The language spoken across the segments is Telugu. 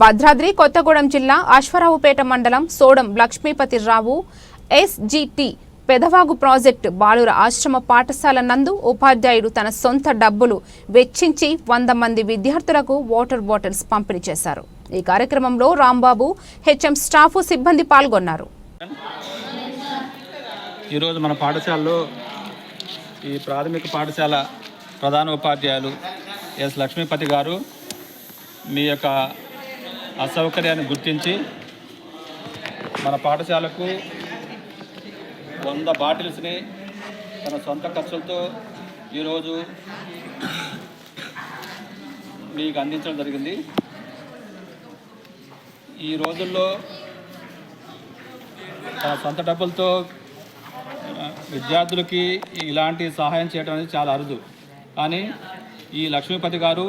భద్రాద్రి కొత్తగూడెం జిల్లా అశ్వరావుపేట మండలం సోడం లక్ష్మీపతిరావు ఎస్జిటి పెదవాగు ప్రాజెక్టు బాలుర ఆశ్రమ పాఠశాల నందు ఉపాధ్యాయుడు తన సొంత డబ్బులు వెచ్చించి వంద మంది విద్యార్థులకు వాటర్ బాటిల్స్ పంపిణీ చేశారు. ఈ కార్యక్రమంలో రాంబాబు హెచ్ఎం స్టాఫ్ సిబ్బంది పాల్గొన్నారు. ఈరోజు మన పాఠశాలలో ఈ ప్రాథమిక పాఠశాల ప్రధాన ఉపాధ్యాయులు ఎస్ లక్ష్మీపతి గారు మీ యొక్క అసౌకర్యాన్ని గుర్తించి మన పాఠశాలకు వంద బాటిల్స్ని తన సొంత ఖర్చులతో ఈరోజు మీకు అందించడం జరిగింది. ఈ రోజుల్లో తన సొంత డబ్బులతో విద్యార్థులకి ఇలాంటి సహాయం చేయడం అనేది చాలా అరుదు. కానీ ఈ లక్ష్మీపతి గారు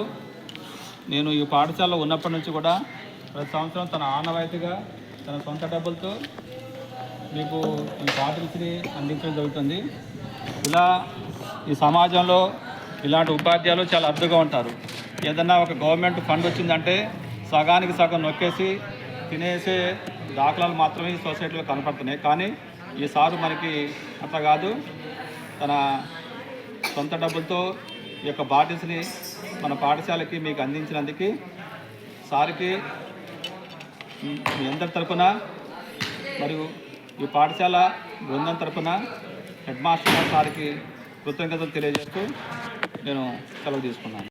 నేను ఈ పాఠశాలలో ఉన్నప్పటి నుంచి కూడా ప్రతి సంవత్సరం తన ఆనవాయితీగా తన సొంత డబ్బులతో మీకు ఈ బాటిల్స్ని అందించడం జరుగుతుంది. ఇలా ఈ సమాజంలో ఇలాంటి ఉపాధ్యాయులు చాలా అర్థగా ఉంటారు. ఏదన్నా ఒక గవర్నమెంట్ ఫండ్ వచ్చిందంటే సగానికి సగం నొక్కేసి తినేసే దాఖలాలు మాత్రమే సొసైటీలో కనపడుతున్నాయి. కానీ ఈ సారు మనకి అట్లా కాదు. తన సొంత డబ్బులతో ఈ యొక్క బాటిల్స్ని మన పాఠశాలకి మీకు అందించినందుకు సార్కి మీ అందరి తరఫున మరియు ఈ పాఠశాల బృందం తరఫున హెడ్ మాస్టర్ సార్కి కృతజ్ఞతలు తెలియజేస్తూ నేను సెలవు తీసుకున్నాను.